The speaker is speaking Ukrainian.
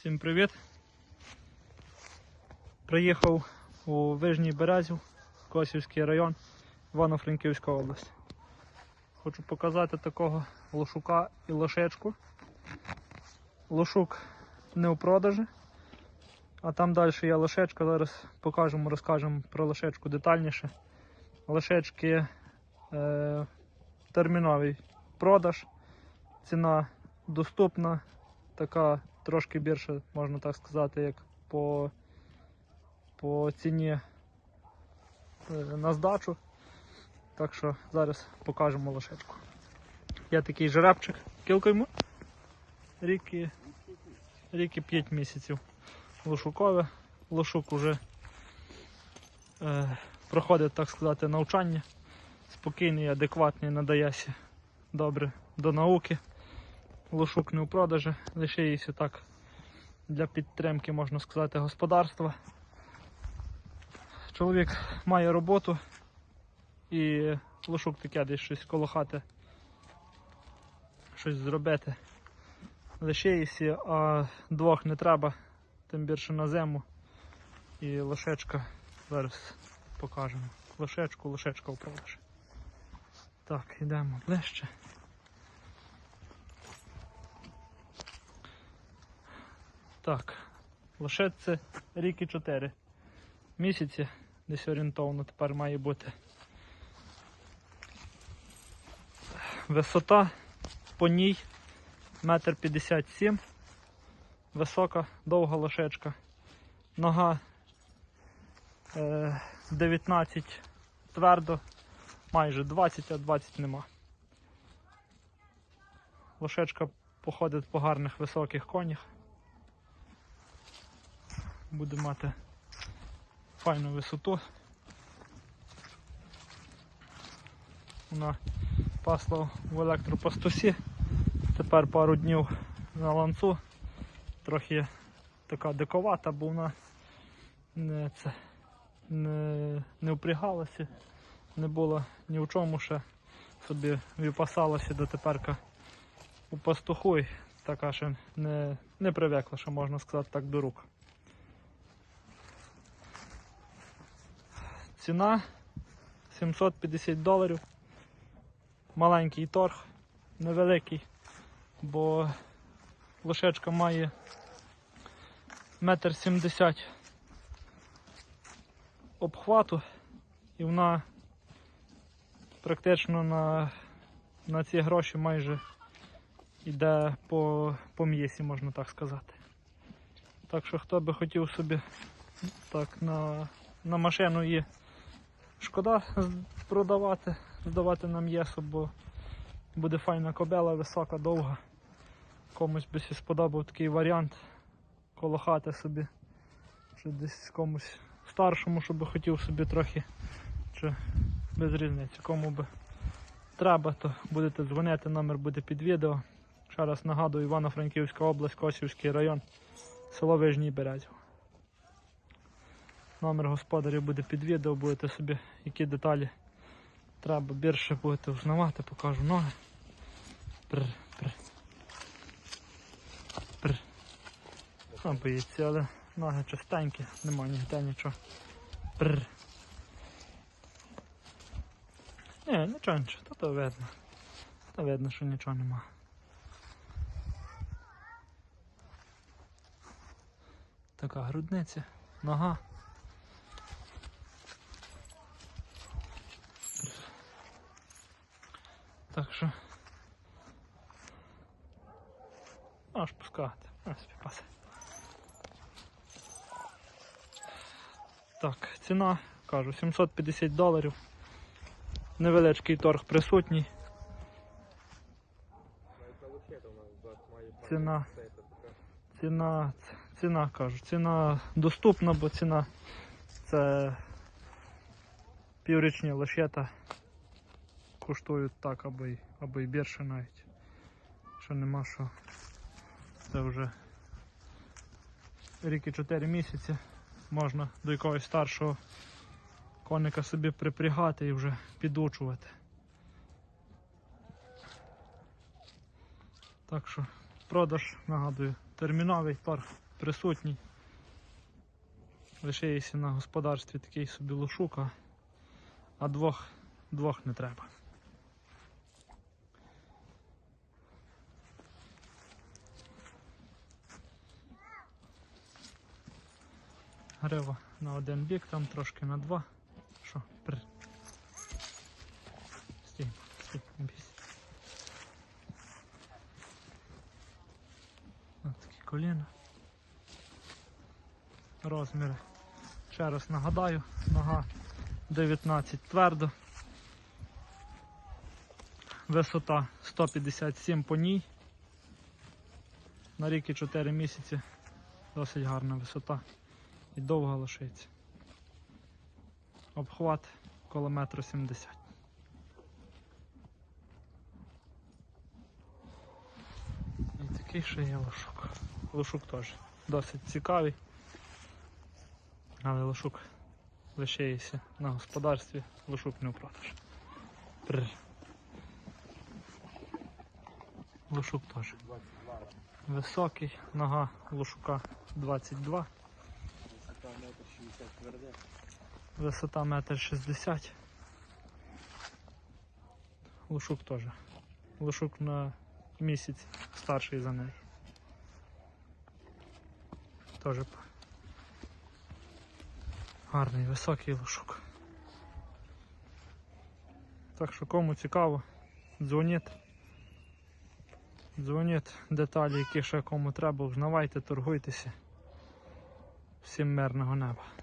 Всім привіт! Приїхав у Вижній Березів, Косівський район, Івано-Франківська область. Хочу показати такого лошука і лошечку. Лошук не у продажі, а там далі є лошечка. Зараз покажемо, розкажемо про лошечку детальніше. Лошечки е, терміновий продаж, ціна доступна, така трошки більше, можна так сказати, як по, по ціні е, на здачу. Так що зараз покажемо лошечку. Є такий жеребчик. Кілко йому? Рік і, рік і 5 місяців. Лошукове. Лошук уже е, проходить, так сказати, навчання. Спокійний, адекватний, надається добре до науки. Лошук не у продажі, лишається так для підтримки, можна сказати, господарства. Чоловік має роботу і лошук таке десь щось коло хати, щось зробити. Лишається, а двох не треба, тим більше на зиму. І лошечка зараз покажемо. Лошечку, лошечка у продажі. Так, йдемо ближче. Так, лошадце рік і 4 місяці, десь орієнтовно тепер має бути. Висота по ній метр п'ятдесят сім. Висока, довга лошечка. Нога е, 19 твердо, майже 20, а 20 нема. Лошечка походить по гарних високих конях. Буде мати файну висоту. Вона пасла в електропастусі. Тепер пару днів на ланцу. Трохи така диковата, бо вона не, це, не, не впрягалася, не була ні в чому ще собі випасалася до теперка у пастуху і така ще не, не привикла, що можна сказати так до рук. Ціна 750 доларів. Маленький торг, невеликий, бо лошечка має метр сімдесят обхвату і вона практично на, на ці гроші майже йде по, по м'єсі, можна так сказати. Так що хто би хотів собі так на, на машину її шкода продавати, здавати на м'єсо, бо буде файна кобела, висока, довга. Комусь би сподобав такий варіант коло хати собі. Чи десь комусь старшому, щоб хотів собі трохи, чи без різниці, кому би треба, то будете дзвонити, номер буде під відео. Ще раз нагадую, Івано-Франківська область, Косівський район, село Вижній Березів. Номер господарів буде під відео, будете собі які деталі треба більше будете узнавати, покажу ноги. Пр, пр. Пр. Сам боїться, але ноги чистенькі, нема ніде нічого. Пр. Ні, нічого, нічого, то, то видно. То видно, що нічого нема. Така грудниця, нога. Так що. Можеш пускати. Ось піпаси. Так, ціна, кажу, 750 доларів. Невеличкий торг присутній. Ціна. Ціна, ціна, кажу, ціна доступна, бо ціна це піврічні лошета коштують так, або й, або й більше навіть. Що нема що. Це вже рік і 4 місяці. Можна до якогось старшого коника собі припрягати і вже підучувати. Так що продаж, нагадую, терміновий торг присутній. Лишається на господарстві такий собі лошук, а- а двох, двох не треба. Грива на один бік, там трошки на два. Що? При... Стій, стій, не бійся. Ось такі коліна. Розміри. Ще раз нагадаю, нога 19 твердо. Висота 157 по ній. На рік і 4 місяці. Досить гарна висота і довго лишиться. Обхват коло метра 70. І такий ще є лошук. Лошук теж досить цікавий. Але лошук лишається на господарстві, лошук не в продаж. Лошук теж. Високий, нога лошука 22. Висота метр 60 тверде. Висота метр шістдесят. Лошук теж. Лошук на місяць старший за неї. Теж гарний високий лошук. Так що кому цікаво, дзвоніть. Дзвоніть деталі, які ще кому треба, узнавайте, торгуйтеся. Всім мирного неба.